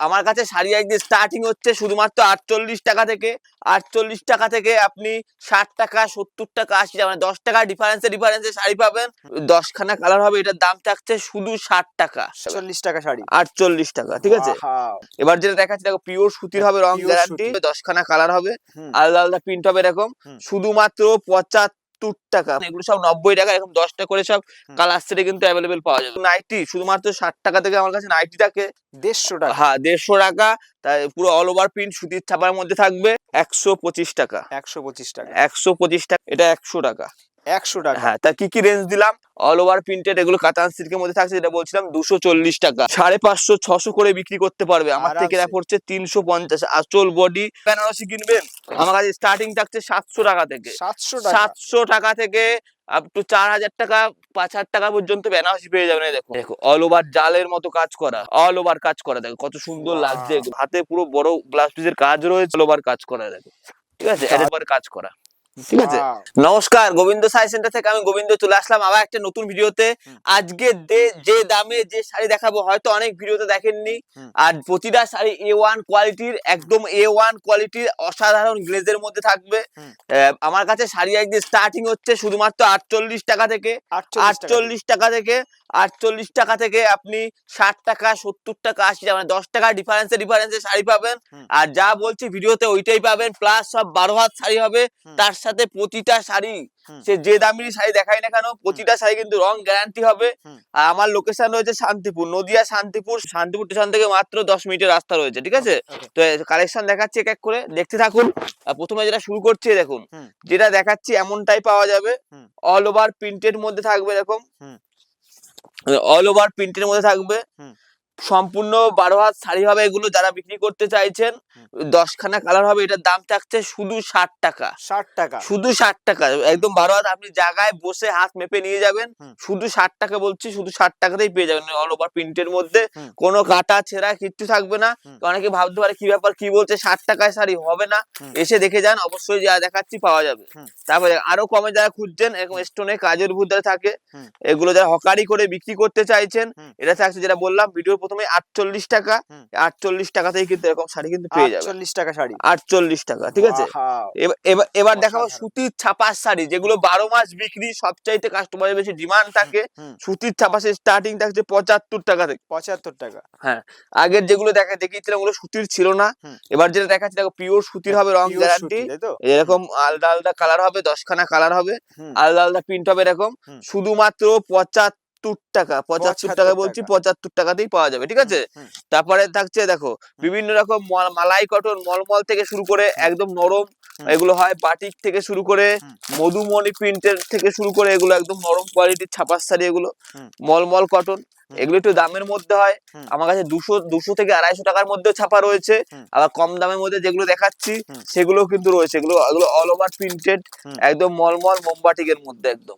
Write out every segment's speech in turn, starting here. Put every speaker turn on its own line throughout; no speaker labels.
আমার কাছে শাড়ি একদিন স্টার্টিং হচ্ছে শুধুমাত্র আটচল্লিশ টাকা থেকে। আটচল্লিশ টাকা থেকে আপনি ষাট টাকা সত্তর টাকা আশি টাকা মানে দশ টাকা ডিফারেন্সে ডিফারেন্সে শাড়ি পাবেন। দশখানা কালার হবে এটার দাম থাকছে শুধু ষাট টাকা।
চল্লিশ টাকা শাড়ি।
আটচল্লিশ টাকা ঠিক আছে? এবার যেটা দেখাচ্ছি দেখো পিওর সুতির হবে রং গ্যারান্টি দশখানা কালার হবে আলাদা আলাদা প্রিন্ট হবে এরকম। শুধুমাত্র পঁচাত্তর টাকা। এগুলো সব নব্বই টাকা এরকম দশটা করে সব। কালার সেটে কিন্তু অ্যাভেলেবেল পাওয়া যাবে। নাইটি শুধুমাত্র ষাট টাকা থেকে আমার কাছে নাইটি থাকে।
দেড়শো টাকা।
হ্যাঁ দেড়শো টাকা। তাই পুরো অল ওভার প্রিন্ট সুতির ছাপার মধ্যে থাকবে একশো পঁচিশ টাকা।
একশো পঁচিশ টাকা।
একশো পঁচিশ টাকা এটা একশো টাকা।
একশো টাকা।
হ্যাঁ তা কি কি রেঞ্জ দিলাম? অল ওভার প্রিন্টেড এগুলো কাতান সিল্কের মধ্যে থাকছে যেটা বলছিলাম দুশো চল্লিশ টাকা। সাড়ে পাঁচশো ছশো করে বিক্রি করতে পারবে। আমার থেকে। এরা পড়ছে তিনশো পঞ্চাশ। আচল বডি বেনারসি কিনবেন আমার কাছে স্টার্টিং থাকছে সাতশো টাকা থেকে।
সাতশো
সাতশো টাকা থেকে আপ টু চার হাজার টাকা পাঁচ হাজার টাকা পর্যন্ত বেনারসি পেয়ে যাবেন দেখো। দেখো অল ওভার জালের মতো কাজ করা। অল ওভার কাজ করা দেখো কত সুন্দর লাগছে। হাতে পুরো বড় ব্লাউজ পিসের কাজ অল ওভার কাজ করা দেখো। ঠিক আছে? ওভার কাজ করা। ঠিক আছে? নমস্কার গোবিন্দ সাই সেন্টার থেকে আমি গোবিন্দ চলে আসলাম আবার একটা নতুন ভিডিওতে। আজকে যে দামে যে শাড়ি দেখাবো হয়তো অনেক ভিডিওতে দেখেননি। আর প্রতিটা শাড়ি এ ওয়ান কোয়ালিটির একদম এ ওয়ান কোয়ালিটির অসাধারণ গ্লেজের মধ্যে থাকবে। আমার কাছে শাড়ি একদিন স্টার্টিং হচ্ছে শুধুমাত্র আটচল্লিশ টাকা থেকে। আটচল্লিশ টাকা থেকে। আটচল্লিশ টাকা থেকে আপনি ষাট টাকা সত্তর টাকা আশি টাকা মানে দশ টাকা ডিফারেন্সে ডিফারেন্সে শাড়ি পাবেন। আর যা বলছি ভিডিওতে ওইটাই পাবেন প্লাস সব বারো হাত শাড়ি হবে তার সাথে প্রতিটা শাড়ি। সে যে দামেরই শাড়ি দেখাই না কেন প্রতিটা শাড়ি কিন্তু রং গ্যারান্টি হবে। আর আমার লোকেশন রয়েছে শান্তিপুর নদিয়া শান্তিপুর শান্তিপুর স্টেশন থেকে মাত্র দশ মিনিটের রাস্তা রয়েছে ঠিক আছে? তো কালেকশন দেখাচ্ছি এক এক করে দেখতে থাকুন। আর প্রথমে যেটা শুরু করছি দেখুন যেটা দেখাচ্ছি এমনটাই পাওয়া যাবে। অল ওভার প্রিন্টের মধ্যে থাকবে এরকম। অল ওভার প্রিন্টের মধ্যে থাকবে। সম্পূর্ণ বারো হাত শাড়ি হবে এগুলো যারা বিক্রি করতে চাইছেন দশখানা কালার হবে এটার দাম থাকছে শুধু ষাট টাকা।
ষাট টাকা।
শুধু ষাট টাকা একদম বারো হাত আপনি জায়গায় বসে হাত মেপে নিয়ে যাবেন শুধু ষাট টাকা বলছি শুধু ষাট টাকাতেই পেয়ে যাবেন অল ওভার প্রিন্টের মধ্যে। কোনো কাটা ছেঁড়া কিচ্ছু থাকবে না। অনেকে ভাবতে পারে কি ব্যাপার কি বলছে ষাট টাকায় শাড়ি হবে না? এসে দেখে যান অবশ্যই যা দেখাচ্ছি পাওয়া যাবে। তারপরে আরও কমে যারা খুঁজছেন এরকম স্টোনে কাজের ভূতরে থাকে এগুলো যারা হকারি করে বিক্রি করতে চাইছেন এটা থাকছে যেটা বললাম ভিডিওর প্রথমে আটচল্লিশ টাকা। আটচল্লিশ টাকাতেই কিন্তু এরকম শাড়ি কিন্তু পেয়ে যাবে।
আটচল্লিশ টাকা শাড়ি।
আটচল্লিশ টাকা ঠিক আছে? এবার এবার দেখাবো সুতির ছাপার শাড়ি যেগুলো বারো মাস বিক্রি সবচাইতে কাস্টমারের বেশি ডিমান্ড থাকে। সুতির ছাপাসের স্টার্টিং থাকছে পঁচাত্তর টাকা থেকে।
পঁচাত্তর টাকা।
হ্যাঁ আগের যেগুলো দেখা দেখিয়েছিলাম ওগুলো সুতির ছিল না। এবার যেটা দেখাচ্ছি দেখো পিওর সুতির হবে রং গ্যারান্টি এরকম আলাদা আলাদা কালার হবে দশখানা কালার হবে। আলাদা আলাদা প্রিন্ট হবে এরকম। শুধুমাত্র পঁচাত্তর টাকা পঁচাত্তর টাকা বলছি পঁচাত্তর টাকাতেই পাওয়া যাবে ঠিক আছে? তারপরে থাকছে দেখো বিভিন্ন রকম মল- মালাই কটন মলমল থেকে শুরু করে একদম নরম এগুলো হয় বাটিক থেকে শুরু করে মধুমণি প্রিন্টের থেকে শুরু করে এগুলো একদম নরম কোয়ালিটির ছাপার শাড়ি এগুলো মলমল কটন এগুলো একটু দামের মধ্যে হয় আমার কাছে দুশো দুশো থেকে আড়াইশো টাকার মধ্যে ছাপা রয়েছে আবার কম দামের মধ্যে যেগুলো দেখাচ্ছি। সেগুলো কিন্তু রয়েছে এগুলো এগুলো অল ওভার প্রিন্টেড একদম মলমল মোমবাটিকের মধ্যে একদম।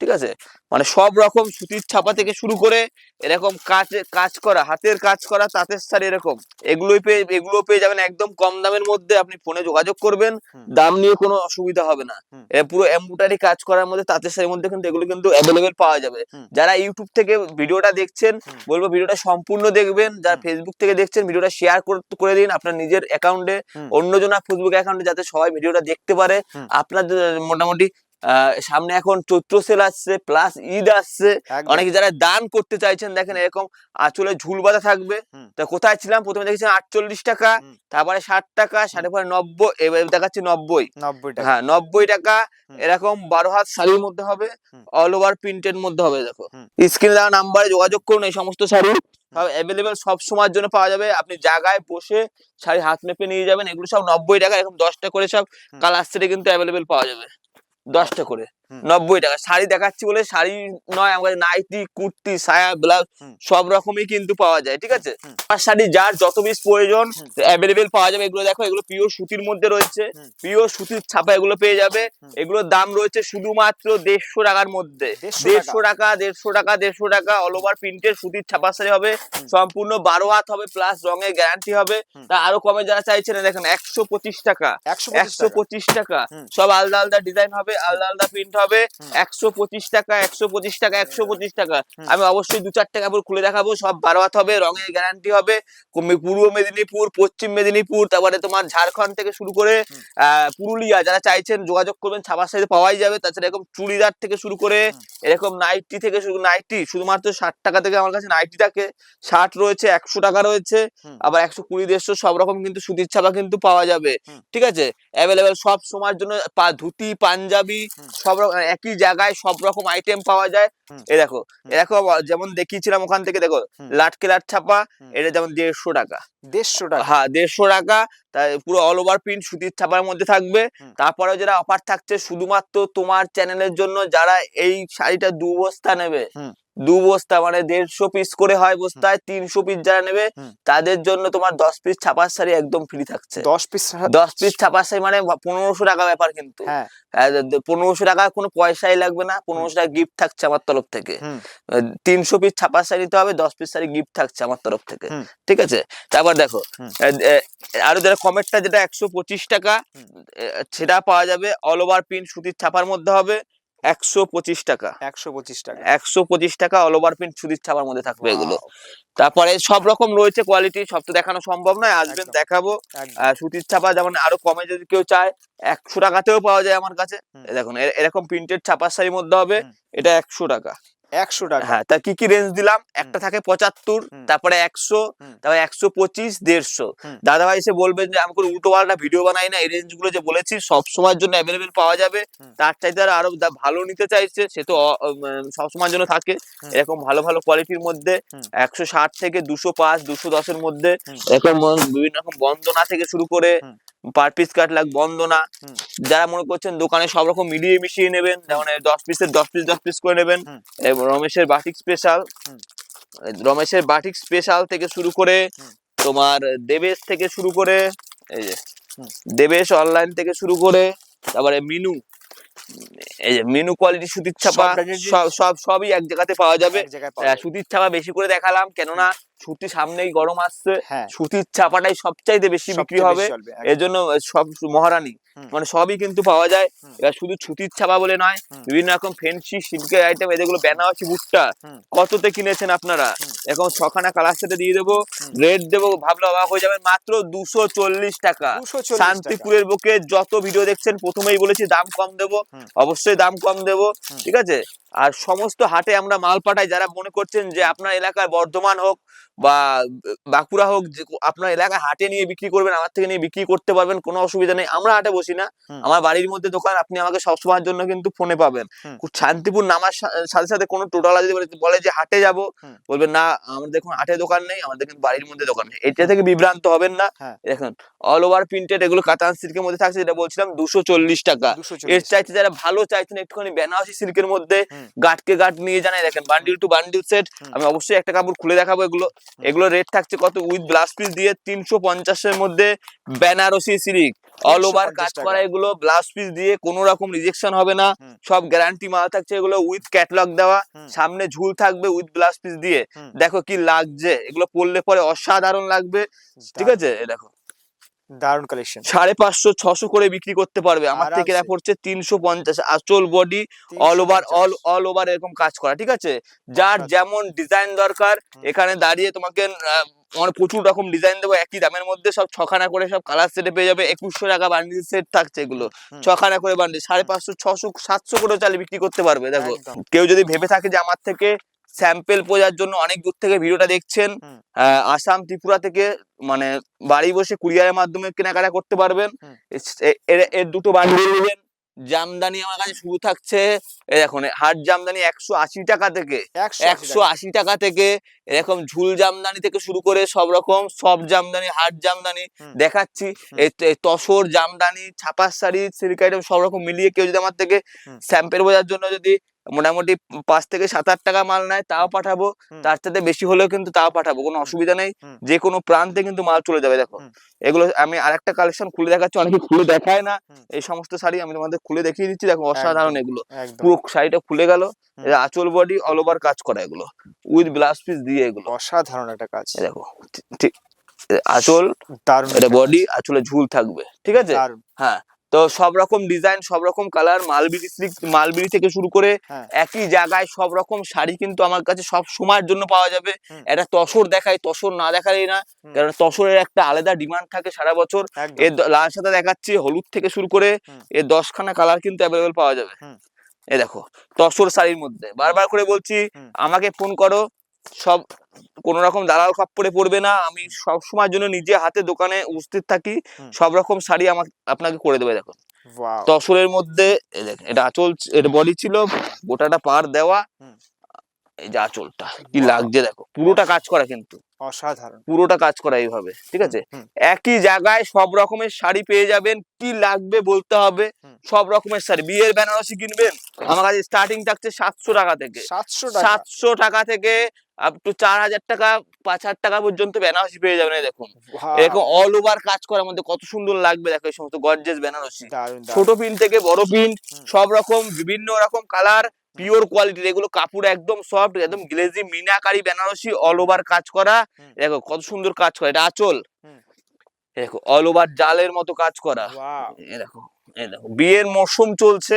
ঠিক আছে? মানে সব রকম সুতির ছাপা থেকে শুরু করে এরকম কাজ কাজ করা হাতের কাজ করা তাঁতের শাড়ি এরকম। এগুলোই পেয়ে এগুলো পেয়ে যাবেন একদম কম দামের মধ্যে আপনি ফোনে যোগাযোগ করবেন। দাম নিয়ে কোনো অসুবিধা হবে না। পুরো এমব্রয়ডারি কাজ করার মধ্যে তাঁতের শাড়ির মধ্যে কিন্তু এগুলো কিন্তু অ্যাভেলেবেল পাওয়া যাবে। যারা ইউটিউব থেকে ভিডিওটা দেখছেন বলব ভিডিওটা সম্পূর্ণ দেখবেন। যারা ফেসবুক থেকে দেখছেন ভিডিওটা শেয়ার করে দিন আপনার নিজের অ্যাকাউন্টে
হুম।
অন্যজনা ফেসবুক অ্যাকাউন্টে যাতে সবাই ভিডিওটা দেখতে পারে। আপনার মোটামুটি সামনে এখন চৈত্র সেল আসছে প্লাস ঈদ আসছে। অনেকে যারা দান করতে চাইছেন দেখেন এরকম আঁচলে ঝুল বাঁধা থাকবে। তা কোথায় ছিলাম? প্রথমে দেখেছিলাম আটচল্লিশ টাকা তারপরে ষাট টাকা সাড়ে পরে নব্বই এবার দেখাচ্ছি নব্বই। হ্যাঁ নব্বই টাকা এরকম বারো হাত শাড়ির মধ্যে হবে অল ওভার প্রিন্টের মধ্যে হবে দেখো। স্ক্রিনে দেওয়া নাম্বারে যোগাযোগ করুন এই সমস্ত শাড়ি সব অ্যাভেলেবেল সব সময়ের জন্য পাওয়া যাবে। আপনি জায়গায় বসে শাড়ি হাত মেপে নিয়ে যাবেন এগুলো সব নব্বই টাকা এরকম দশটা করে সব। কালার সেটে কিন্তু অ্যাভেলেবেল পাওয়া যাবে। দশটা করে। নব্বই টাকা। শাড়ি দেখাচ্ছি বলে শাড়ি নয় আমার নাইটি কুর্তি সায়া ব্লাউজ সব রকমই কিন্তু পাওয়া যায় ঠিক আছে? আর শাড়ি যার যত পিস প্রয়োজন অ্যাভেলেবেল পাওয়া যাবে। এগুলো দেখো এগুলো পিওর সুতির মধ্যে রয়েছে। পিওর সুতির ছাপা এগুলো পেয়ে যাবে। এগুলোর দাম রয়েছে শুধুমাত্র দেড়শো টাকার মধ্যে। দেড়শো টাকা। দেড়শো টাকা দেড়শো টাকা অল ওভার প্রিন্টের সুতির ছাপা শাড়ি হবে। সম্পূর্ণ বারো হাত হবে প্লাস রঙের গ্যারান্টি হবে। তা আরও কমে যারা চাইছেন দেখেন একশো পঁচিশ টাকা।
একশো পঁচিশ
টাকা। সব আলাদা আলাদা ডিজাইন হবে আলাদা আলাদা প্রিন্ট হবে একশো পঁচিশ টাকা একশো পঁচিশ টাকা একশো পঁচিশ টাকা। আমি অবশ্যই দু চারটে কাপড় খুলে দেখাবো সব বারো হাত হবে রঙের গ্যারান্টি হবে পূর্ব মেদিনীপুর পশ্চিম মেদিনীপুর তারপরে তোমার ঝাড়খণ্ড থেকে শুরু করে পুরুলিয়া যারা চাইছেন যোগাযোগ করবেন ছাপার সাইজে পাওয়াই যাবে তাছাড়া এরকম চুড়িদার থেকে শুরু করে এরকম নাইটি থেকে শুরু নাইটি শুধুমাত্র ষাট টাকা থেকে আমার কাছে নাইটি থাকে ষাট রয়েছে একশো টাকা রয়েছে আবার একশো কুড়ি দেড়শো সব রকম কিন্তু সুতির ছাপা কিন্তু পাওয়া যাবে ঠিক আছে? অ্যাভেলেবেল সব সময়ের জন্য ধুতি পাঞ্জাবি সব রকম একই জায়গায় সব রকম আইটেম পাওয়া যায়। এ দেখো
এ
দেখো যেমন দেখিয়েছিলাম ওখান থেকে দেখো লাটকে লাট ছাপা এটা যেমন দেড়শো টাকা।
দেড়শো টাকা।
হ্যাঁ দেড়শো টাকা তাই পুরো অল ওভার প্রিন্ট সুতির ছাপার মধ্যে থাকবে। তারপরে যেটা অফার থাকছে শুধুমাত্র তোমার চ্যানেলের জন্য যারা এই শাড়িটা দু বস্তা নেবে। দু বস্তা মানে দেড়শো পিস করে হয় বস্তায় তিনশো পিস যারা নেবে তাদের জন্য তোমার দশ পিস ছাপার শাড়ি একদম ফ্রি থাকছে।
দশ পিস
দশ পিস ছাপার শাড়ি মানে পনেরোশো টাকা ব্যাপার কিন্তু।
হ্যাঁ।
পনেরোশো টাকা কোনো পয়সাই লাগবে না পনেরোশো টাকা গিফট থাকছে আমার তরফ থেকে। তিনশো পিস ছাপার শাড়ি নিতে হবে দশ পিস শাড়ি গিফট থাকছে আমার তরফ থেকে। ঠিক আছে? তারপর দেখো আরও যারা কমেরটা যেটা একশো পঁচিশ টাকা সেটা পাওয়া যাবে। অল ওভার প্রিন্ট সুতির ছাপার মধ্যে হবে। একশো পঁচিশ টাকা।
একশো পঁচিশ টাকা।
একশো পঁচিশ টাকা অল ওভার প্রিন্ট সুতির ছাপার মধ্যে থাকবে এগুলো। তারপরে সব রকম রয়েছে কোয়ালিটি সব তো দেখানো সম্ভব নয় আসবেন দেখাবো। সুতির ছাপা যেমন আরও কমে যদি কেউ চায় একশো টাকাতেও পাওয়া যায় আমার কাছে। দেখুন এরকম প্রিন্টেড ছাপার শাড়ির মধ্যে হবে এটা একশো টাকা।
একশো টাকা।
হ্যাঁ তা কি কি রেঞ্জ দিলাম? একটা থাকে পঁচাত্তর তারপরে একশো। তারপরে একশো পঁচিশ দেড়শো। দাদা ভাই এসে বলবেন যে আমি কোনো উল্টো পাল্টা ভিডিও বানাই না। এই রেঞ্জগুলো যে বলেছি সব সময়ের জন্য অ্যাভেলেবেল পাওয়া যাবে। তার চাইতে আর আরও ভালো নিতে চাইছে সে তো সব সময়ের জন্য থাকে। এরকম ভালো ভালো কোয়ালিটির মধ্যে একশো ষাট থেকে দুশো পাঁচ দুশো দশের মধ্যে এরকম বিভিন্ন রকম বন্দনা থেকে শুরু করে। পার পিস কাটলাক বন্দনা। যারা মনে করছেন দোকানে সব রকম মিলিয়ে মিশিয়ে নেবেন যেমন দশ পিসের দশ পিস দশ পিস করে নেবেন। রমেশের বাটিক স্পেশাল রমেশের বাটিক স্পেশাল থেকে শুরু করে তোমার দেবেশ থেকে শুরু করে এই যে দেবেশ অনলাইন থেকে শুরু করে তারপরে মিনু এই যে মিনু কোয়ালিটি সুতির ছাপা
সব
সব সব সবই এক জায়গাতে পাওয়া যাবে। সুতির ছাপা বেশি করে দেখালাম কেননা সুতি সামনেই গরম আসছে
হ্যাঁ।
সুতির ছাপাটাই সবচাইতে বেশি বিক্রি হবে। এর জন্য সব মহারানী মানে সবই কিন্তু পাওয়া যায়। এবার শুধু ছুটির ছাপা বলে নয় বিভিন্ন রকম ফেন্সি সিল্কের আইটেম এদেরগুলো বেনারসি ভুট্টা। কততে কিনেছেন আপনারা? এখন ছখানা কালার সাথে দিয়ে দেবো। রেট দেবো ভাবলে অবাক হয়ে যাবেন মাত্র দুশো চল্লিশ টাকা। শান্তিপুরের বুকে যত ভিডিও দেখছেন প্রথমেই বলেছি দাম কম দেবো। অবশ্যই দাম কম দেবো। ঠিক আছে? আর সমস্ত হাটে আমরা মাল পাঠাই যারা মনে করছেন যে আপনার এলাকায় বর্ধমান হোক বা বাঁকুড়া হোক যে আপনার এলাকায় হাটে নিয়ে বিক্রি করবেন আমার থেকে নিয়ে বিক্রি করতে পারবেন কোনো অসুবিধা নেই। আমরা হাটে বসি না। আমার বাড়ির মধ্যে দোকান আপনি আমাকে সবসময়ের জন্য কিন্তু ফোনে পাবেন। খুব শান্তিপুর নামার সাথে সাথে কোনো টোটালা যদি বলে- যে হাটে যাব। বলবেন না আমাদের দেখুন হাটে দোকান নেই আমাদের কিন্তু বাড়ির মধ্যে দোকান নেই। এটা থেকে বিভ্রান্ত হবেন না।
হ্যাঁ।
দেখুন অল ওভার প্রিন্টেড এগুলো কাতান সিল্কের মধ্যে থাকছে যেটা বলছিলাম দুশো চল্লিশ টাকা। এর চাইতে যারা ভালো চাইছেন একটুখানি বেনারসি সিল্কের মধ্যে। গাটকে গাট নিয়ে জানাই দেখেন বান্ডিল টু বান্ডিল সেট আমি অবশ্যই একটা কাপড় খুলে দেখাবো এগুলো। এগুলো রেট থাকছে কত? উইথ ব্লাউজ পিস দিয়ে তিনশো পঞ্চাশের মধ্যে বেনারসি সিরিক অল ওভার
350
কাজ করা এগুলো ব্লাউজ পিস দিয়ে কোনো রকম রিজেকশন হবে না। সব গ্যারান্টি মাল থাকছে এগুলো উইথ ক্যাটলগ দেওয়া। সামনে ঝুল থাকবে উইথ ব্লাউজ পিস দিয়ে। দেখো কি লাগছে। এগুলো পড়লে পরে অসাধারণ লাগবে। ঠিক আছে? দেখো।
দারুণ কালেকশন
সাড়ে পাঁচশো ছশো করে বিক্রি করতে পারবে। আমার থেকে এরা পড়ছে তিনশো পঞ্চাশ আচল body all over all all over এরকম কাজ করা ঠিক আছে? যার যেমন ডিজাইন দরকার এখানে দাঁড়িয়ে তোমাকে আহ, মানে প্রচুর রকম ডিজাইন দেবো একই দামের মধ্যে সব ছখানা করে সব কালার সেটে পেয়ে যাবে একুশশো টাকা বান্ডিল সেট থাকছে এগুলো। ছখানা করে বান্ডিল সাড়ে পাঁচশো ছশো সাতশো করে চালে বিক্রি করতে পারবে দেখো। কেউ যদি ভেবে থাকে যে আমার থেকে স্যাম্পেল পোজার জন্য অনেক দূর থেকে ভিডিওটা দেখছেন। আসাম ত্রিপুরা থেকে মানে বাড়ি বসে কুরিয়ারের মাধ্যমে কেনাকাটা করতে পারবেন। এর- দুটো বান্ডিল নেবেন। জামদানি আমার কাছে শুরু থাকছে এই দেখুন হাট জামদানি একশো আশি টাকা থেকে
একশো
আশি টাকা। থেকে এরকম ঝুল জামদানি থেকে শুরু করে সব রকম সব জামদানি হাট জামদানি দেখাচ্ছি। তসর জামদানি ছাপার শাড়ি সিল্ক আইটেম সব রকম মিলিয়ে কেউ যদি আমার থেকে। স্যাম্পেল বোঝার জন্য যদি মোটামুটি পাঁচ থেকে সাত আট টাকা মাল নেয় তাও পাঠাবো। তার সাথে বেশি হলেও কিন্তু তাও পাঠাবো কোনো অসুবিধা নেই। যে কোনো প্রান্তে কিন্তু মাল চলে যাবে দেখো। এগুলো আমি আরেকটা কালেকশন খুলে দেখাচ্ছি অনেকে খুলে দেখায় না। এই সমস্ত শাড়ি আমি তোমাদের খুলে দেখিয়ে দিচ্ছি দেখো অসাধারণ এগুলো। পুরো শাড়িটা খুলে গেল। আঁচল বডি অল ওভার কাজ করা এগুলো। উইথ ব্লাউজ পিস দিয়ে এগুলো।
অসাধারণ একটা কাজ।
দেখো ঠিক- আঁচল এটা বডি আঁচলে ঝুল থাকবে ঠিক আছে? হ্যাঁ তো সব রকম ডিজাইন সব রকম কালার মালবিরি সিল্ক মালবিরি থেকে শুরু করে
হ্যাঁ।
একই জায়গায় সব রকম শাড়ি কিন্তু আমার কাছে সব সময়ের জন্য পাওয়া যাবে। এটা তসর দেখায় তসর না দেখালেই না। কারণ তসরের একটা আলাদা ডিমান্ড থাকে সারা বছর। এর লাল সাদা দেখাচ্ছি হলুদ থেকে শুরু করে এর দশখানা কালার কিন্তু অ্যাভেলেবেল পাওয়া যাবে। এ দেখো তসর শাড়ির মধ্যে। বারবার করে বলছি আমাকে ফোন করো। সব কোন রকম দালাল খপ্পরে পড়বে না। আমি সব সময়ের জন্য নিজে হাতে দোকানে উপস্থিত থাকি। সব রকম শাড়ি আমাকে আপনাকে করে দেবে দেখো তসরের মধ্যে দেখেন এটা আঁচল এটা বডি ছিল গোটাটা পার দেওয়া। এই যে আঁচলটা কি লাগছে দেখো পুরোটা কাজ করা কিন্তু।
অসাধারণ।
পুরোটা কাজ করা এইভাবে ঠিক আছে? একই জায়গায় সব রকমের শাড়ি পেয়ে যাবেন কি লাগবে বলতে হবে। সব রকমের শাড়ি বিয়ের বেনারসি কিনবেন। আমার কাছে স্টার্টিং থাকছে সাতশো টাকা থেকে।
সাতশো টাকা
থেকে আপ টু চার হাজার টাকা পাঁচ হাজার টাকা পর্যন্ত বেনারসি পেয়ে যাবেন দেখুন। এরকম অল ওভার কাজ করার মধ্যে কত সুন্দর লাগবে দেখো এই সমস্ত গর্জেস বেনারসি। ছোট প্রিন্ট থেকে বড়
হুম।
সব রকম বিভিন্ন রকম কালার পিওর কোয়ালিটির এগুলো কাপড় একদম সফট একদম glazy meenakari Banarasi all over কাজ করা। দেখো কত সুন্দর কাজ করা এটা আঁচল। দেখো অল ওভার জালের মতো কাজ করা। দেখো দেখো বিয়ের মরশুম চলছে।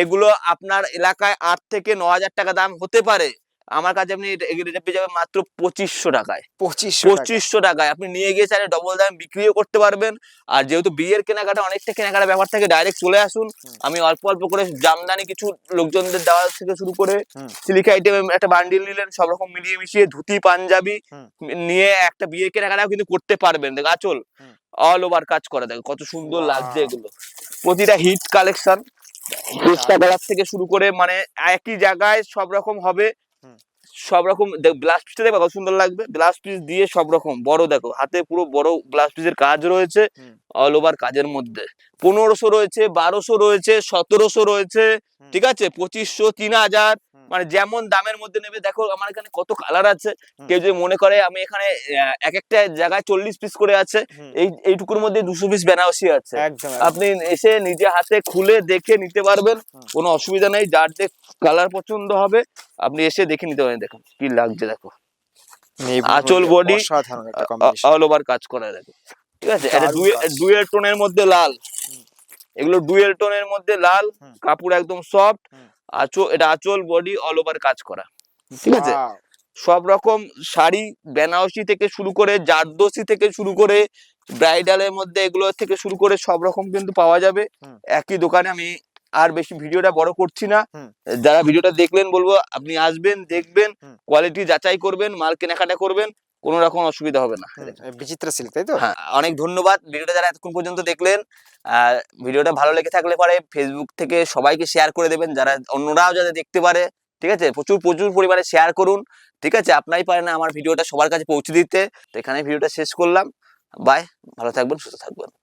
এগুলো আপনার এলাকায় আট থেকে ন হাজার টাকা দাম হতে পারে। আমার কাছে আপনি এটা- পেয়ে যাবেন মাত্র পঁচিশশো টাকায়।
পঁচিশশো
পঁচিশশো টাকায়। আপনি নিয়ে গিয়ে চাইলে ডবল দামে বিক্রিও করতে পারবেন। আর যেহেতু বিয়ের কেনাকাটা অনেকটা কেনাকাটা ব্যাপার থাকে ডাইরেক্ট চলে আসুন। আমি অল্প অল্প করে জামদানি কিছু লোকজনদের দেওয়া থেকে শুরু করে সিলিকা আইটেম একটা বান্ডিল নিলেন সব রকম মিলিয়ে মিশিয়ে ধুতি পাঞ্জাবি নিয়ে একটা বিয়ের কেনাকাটাও কিন্তু করতে পারবেন। দেখ আচল অল ওভার কাজ করে। দেখো কত সুন্দর লাগছে এগুলো। প্রতিটা হিট কালেকশন চেষ্টা করার থেকে শুরু করে মানে একই জায়গায় সব রকম হবে। সব রকম ব্লাস্ট পিসটা দেখো কত সুন্দর লাগবে। ব্লাস্ট পিস দিয়ে সব রকম বড় দেখো হাতে পুরো বড় ব্লাস্ট পিসের কাজ রয়েছে অল ওভার কাজের মধ্যে। পনেরোশো রয়েছে বারোশো রয়েছে সতেরোশো রয়েছে ঠিক আছে? পঁচিশশো তিন হাজার। মানে যেমন দামের মধ্যে নেবে দেখো আমার এখানে কত কালার আছে। কেউ যদি মনে করে আমি এখানে এক একটা জায়গায় চল্লিশ পিস করে আছে এই এইটুকুর মধ্যে দুশো পিস বেনারসি আছে। আপনি এসে নিজে হাতে খুলে দেখে নিতে পারবেন কোনো অসুবিধা নেই যার যে কালার পছন্দ হবে আপনি এসে দেখে নিতে পারেন দেখুন কি লাগছে দেখো। আঁচল
কম্বিনেশন
অল ওভার কাজ করা দেখো। ঠিক আছে? এটা। ডুয়েল টোনের মধ্যে লাল। এগুলো ডুয়েল টোনের মধ্যে লাল কাপড় একদম সফট। আঁচল এটা আঁচল বডি অল ওভার কাজ করা। ঠিক আছে? সব রকম শাড়ি বেনারসি থেকে শুরু করে জারদোসি থেকে শুরু করে ব্রাইডালের মধ্যে এগুলো থেকে শুরু করে সব রকম কিন্তু পাওয়া যাবে। একই দোকানে আমি আর বেশি ভিডিওটা বড় করছি না। যারা ভিডিওটা দেখলেন বলব আপনি আসবেন দেখবেন কোয়ালিটি যাচাই করবেন মাল কেনাকাটা করবেন। কোনো রকম অসুবিধা হবে না।
বিচিত্র সিল্ক তাই তো?
হ্যাঁ অনেক ধন্যবাদ। ভিডিওটা যারা এতক্ষণ পর্যন্ত দেখলেন ভিডিওটা ভালো লেগে থাকলে পরে ফেসবুক থেকে সবাইকে শেয়ার করে দেবেন। যারা অন্যরাও যাতে দেখতে পারে ঠিক আছে? প্রচুর প্রচুর পরিমাণে শেয়ার করুন ঠিক আছে? আপনারই পারেন আমার ভিডিওটা সবার কাছে পৌঁছে দিতে। তো এখানে ভিডিওটা শেষ করলাম। বাই ভালো থাকবেন সুস্থ থাকবেন।